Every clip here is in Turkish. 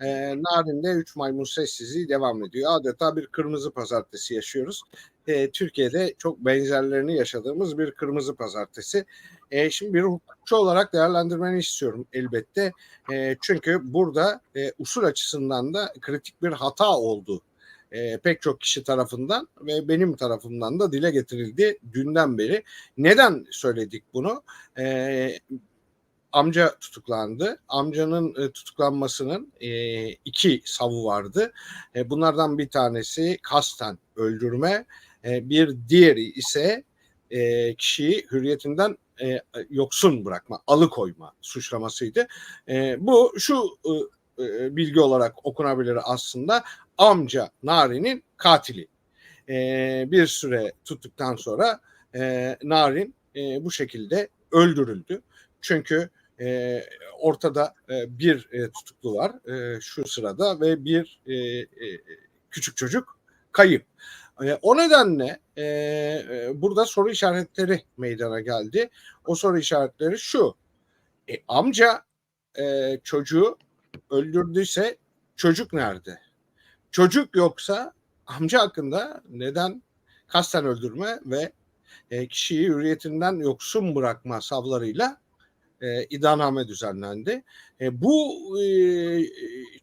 E, Narin'de 3 maymun sessizliği devam ediyor. Adeta bir kırmızı pazartesi yaşıyoruz. E, Türkiye'de çok benzerlerini yaşadığımız bir kırmızı pazartesi. E, şimdi bir hukukçu olarak değerlendirmeni istiyorum elbette. E, çünkü burada e, usul açısından da kritik bir hata oldu e, pek çok kişi tarafından ve benim tarafımdan da dile getirildi dünden beri. Neden söyledik bunu? E, amca tutuklandı. Amcanın e, tutuklanmasının e, iki savı vardı. E, bunlardan bir tanesi kasten öldürme, e, bir diğeri ise e, kişiyi hürriyetinden e, yoksun bırakma, alıkoyma suçlamasıydı. E, bu şu e, e, bilgi olarak okunabilir aslında amca Nari'nin katili. E, bir süre tuttuktan sonra e, Narin e, bu şekilde öldürüldü. Çünkü e, ortada e, bir e, tutuklu var e, şu sırada ve bir e, e, küçük çocuk kayıp. E, o nedenle e, e, burada soru işaretleri meydana geldi. O soru işaretleri şu. E, amca e, çocuğu öldürdüyse çocuk nerede? Çocuk yoksa amca hakkında neden kasten öldürme ve e, kişiyi hürriyetinden yoksun bırakma savlarıyla e, iddianame düzenlendi. E, bu e,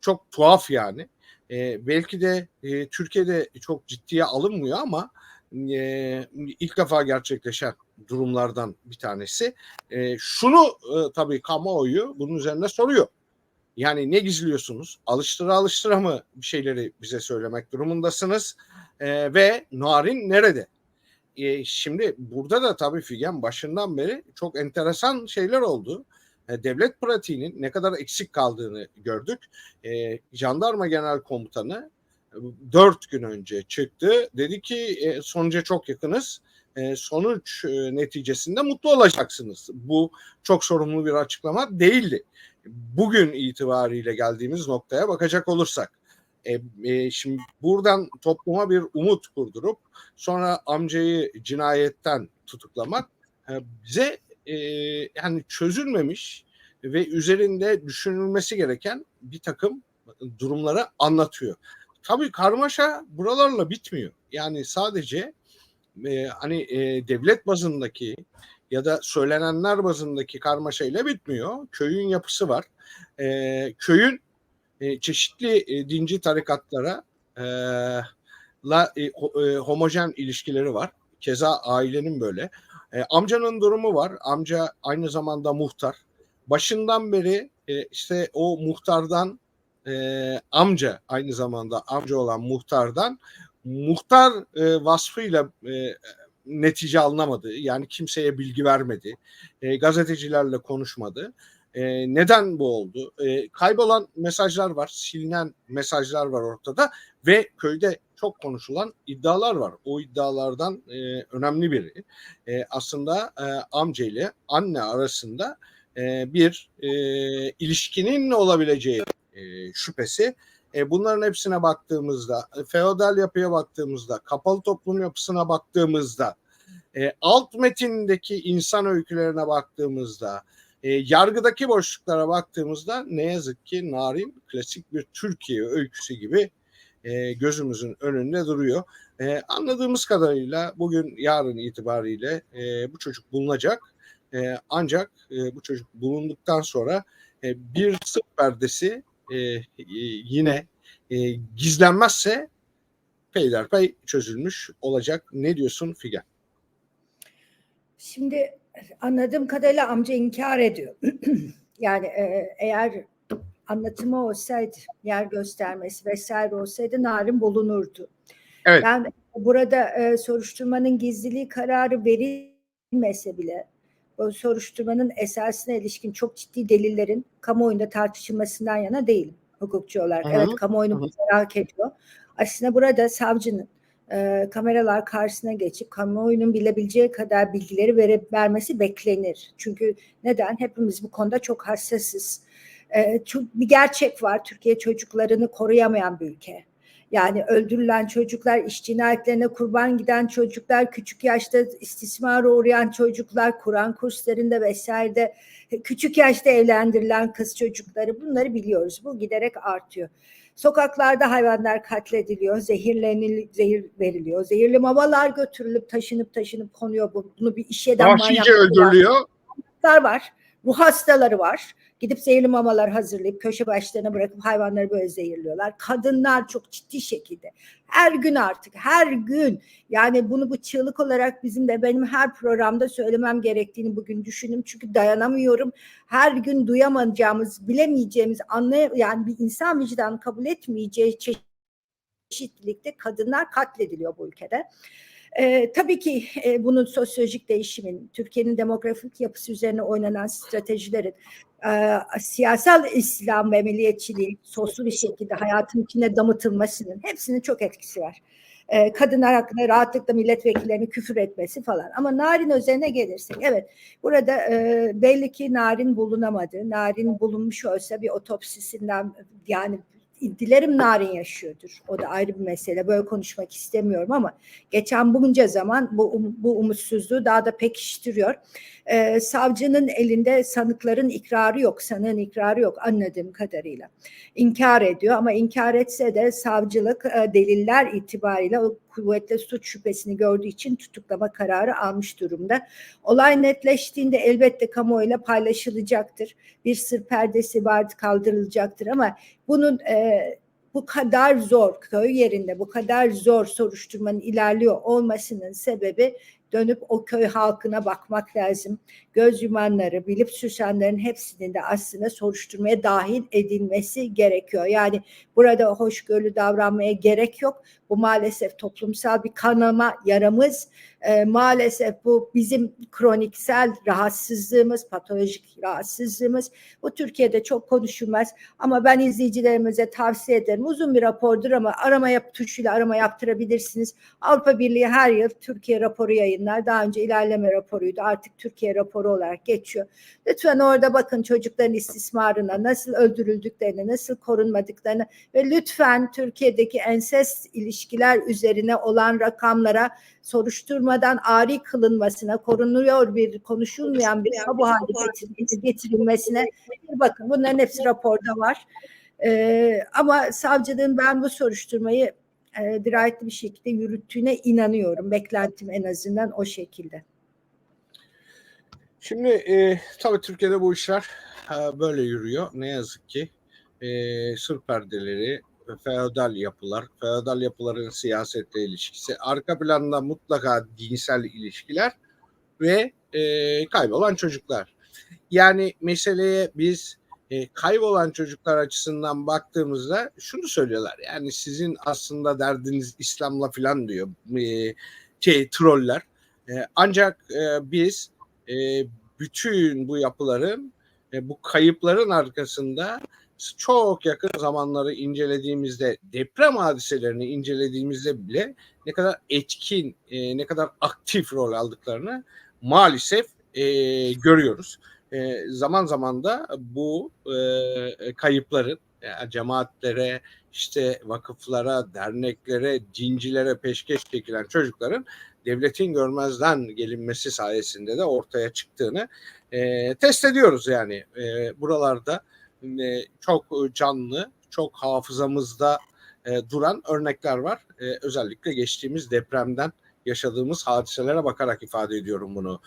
çok tuhaf yani. E, belki de e, Türkiye'de çok ciddiye alınmıyor ama e, ilk defa gerçekleşen durumlardan bir tanesi. E, şunu e, tabii kamuoyu bunun üzerine soruyor. Yani ne gizliyorsunuz? Alıştıra alıştıra mı bir şeyleri bize söylemek durumundasınız? E, ve Narin nerede? E, şimdi burada da tabii Figen başından beri çok enteresan şeyler oldu. E, devlet pratiğinin ne kadar eksik kaldığını gördük. E, Jandarma Genel Komutanı e, dört gün önce çıktı. Dedi ki e, sonuca çok yakınız. E, sonuç e, neticesinde mutlu olacaksınız. Bu çok sorumlu bir açıklama değildi bugün itibariyle geldiğimiz noktaya bakacak olursak e, e, şimdi buradan topluma bir umut kurdurup sonra amcayı cinayetten tutuklamak e, bize e, yani çözülmemiş ve üzerinde düşünülmesi gereken bir takım durumları anlatıyor. Tabii karmaşa buralarla bitmiyor. Yani sadece e, hani e, devlet bazındaki ya da söylenenler bazındaki karmaşayla bitmiyor. Köyün yapısı var. E, köyün e, çeşitli e, dinci tarikatlara e, la e, e, homojen ilişkileri var. Keza ailenin böyle. E, amcanın durumu var. Amca aynı zamanda muhtar. Başından beri e, işte o muhtardan e, amca aynı zamanda amca olan muhtardan muhtar e, vasfıyla e, netice alınamadı. Yani kimseye bilgi vermedi. E, gazetecilerle konuşmadı. E, neden bu oldu? E, kaybolan mesajlar var, silinen mesajlar var ortada ve köyde çok konuşulan iddialar var. O iddialardan e, önemli biri e, aslında e, amca ile anne arasında e, bir e, ilişkinin olabileceği e, şüphesi. E, bunların hepsine baktığımızda, e, feodal yapıya baktığımızda, kapalı toplum yapısına baktığımızda, e, alt metindeki insan öykülerine baktığımızda, e, yargıdaki boşluklara baktığımızda ne yazık ki Narin klasik bir Türkiye öyküsü gibi e, gözümüzün önünde duruyor. E, anladığımız kadarıyla bugün yarın itibariyle e, bu çocuk bulunacak. E, ancak e, bu çocuk bulunduktan sonra e, bir sır perdesi e, e, yine e, gizlenmezse peyderpey çözülmüş olacak. Ne diyorsun Figen? Şimdi anladığım kadarıyla amca inkar ediyor. yani e, eğer anlatımı olsaydı, yer göstermesi vesaire olsaydı Narin bulunurdu. Evet. Ben burada e, soruşturmanın gizliliği kararı verilmese bile o soruşturmanın esasına ilişkin çok ciddi delillerin kamuoyunda tartışılmasından yana değilim hukukçu olarak. Hı hı. Evet kamuoyunu merak ediyor. Aslında burada savcının e, kameralar karşısına geçip kamuoyunun bilebileceği kadar bilgileri verip vermesi beklenir. Çünkü neden? Hepimiz bu konuda çok hassasız. E, bir gerçek var. Türkiye çocuklarını koruyamayan bir ülke. Yani öldürülen çocuklar, iş cinayetlerine kurban giden çocuklar, küçük yaşta istismara uğrayan çocuklar, Kur'an kurslarında vesairede küçük yaşta evlendirilen kız çocukları bunları biliyoruz. Bu giderek artıyor. Sokaklarda hayvanlar katlediliyor, zehirlenil, zehir veriliyor. Zehirli mamalar götürülüp taşınıp taşınıp konuyor. Bunu bir iş eden Vahşice var. öldürülüyor. Hastalar var, ruh hastaları var. Gidip zehirli mamalar hazırlayıp köşe başlarına bırakıp hayvanları böyle zehirliyorlar. Kadınlar çok ciddi şekilde her gün artık her gün yani bunu bu çığlık olarak bizim de benim her programda söylemem gerektiğini bugün düşündüm. Çünkü dayanamıyorum. Her gün duyamayacağımız, bilemeyeceğimiz, anlay yani bir insan vicdanı kabul etmeyeceği çeşitlilikte kadınlar katlediliyor bu ülkede. Ee, tabii ki e, bunun sosyolojik değişimin, Türkiye'nin demografik yapısı üzerine oynanan stratejilerin, e, siyasal İslam ve milliyetçiliğin soslu bir şekilde hayatın içine damıtılmasının hepsinin çok etkisi var. E, kadınlar hakkında rahatlıkla milletvekillerinin küfür etmesi falan. Ama narin üzerine gelirsek, evet burada e, belli ki narin bulunamadı. Narin bulunmuş olsa bir otopsisinden yani dilerim narin yaşıyordur. O da ayrı bir mesele. Böyle konuşmak istemiyorum ama geçen bunca zaman bu, um, bu umutsuzluğu daha da pekiştiriyor. Ee, savcının elinde sanıkların ikrarı yok, sanığın ikrarı yok anladığım kadarıyla. İnkar ediyor ama inkar etse de savcılık e, deliller itibariyle o kuvvetli suç şüphesini gördüğü için tutuklama kararı almış durumda. Olay netleştiğinde elbette kamuoyuyla paylaşılacaktır. Bir sır perdesi vardı kaldırılacaktır ama bunun e, bu kadar zor köy yerinde bu kadar zor soruşturmanın ilerliyor olmasının sebebi dönüp o köy halkına bakmak lazım. Göz yumanları, bilip susanların hepsinin de aslında soruşturmaya dahil edilmesi gerekiyor. Yani burada hoşgörülü davranmaya gerek yok. Bu maalesef toplumsal bir kanama yaramız. E, maalesef bu bizim kroniksel rahatsızlığımız, patolojik rahatsızlığımız. Bu Türkiye'de çok konuşulmaz ama ben izleyicilerimize tavsiye ederim. Uzun bir rapordur ama arama yap tuşuyla arama yaptırabilirsiniz. Avrupa Birliği her yıl Türkiye raporu yayınlar. Daha önce ilerleme raporuydu. Artık Türkiye raporu olarak geçiyor. Lütfen orada bakın çocukların istismarına, nasıl öldürüldüklerini, nasıl korunmadıklarını ve lütfen Türkiye'deki ensest ilişkiler üzerine olan rakamlara soruşturmadan ari kılınmasına, korunuyor bir konuşulmayan bir tabu hali getirilmesine bir bakın. Bunların hepsi raporda var. Ee, ama savcılığın ben bu soruşturmayı e, dirayetli bir şekilde yürüttüğüne inanıyorum. Beklentim en azından o şekilde. Şimdi e, tabii Türkiye'de bu işler e, böyle yürüyor. Ne yazık ki e, sır perdeleri, feodal yapılar, feodal yapıların siyasetle ilişkisi, arka planda mutlaka dinsel ilişkiler ve e, kaybolan çocuklar. Yani meseleye biz e, kaybolan çocuklar açısından baktığımızda şunu söylüyorlar. Yani sizin aslında derdiniz İslam'la falan diyor e, şey, troller. E, ancak e, biz e, bütün bu yapıların e, bu kayıpların arkasında çok yakın zamanları incelediğimizde deprem hadiselerini incelediğimizde bile ne kadar etkin e, ne kadar aktif rol aldıklarını maalesef e, görüyoruz. E, zaman zaman da bu e, kayıpların yani cemaatlere işte vakıflara, derneklere, cincilere peşkeş çekilen çocukların devletin görmezden gelinmesi sayesinde de ortaya çıktığını e, test ediyoruz yani e, buralarda e, çok canlı, çok hafızamızda e, duran örnekler var. E, özellikle geçtiğimiz depremden yaşadığımız hadiselere bakarak ifade ediyorum bunu.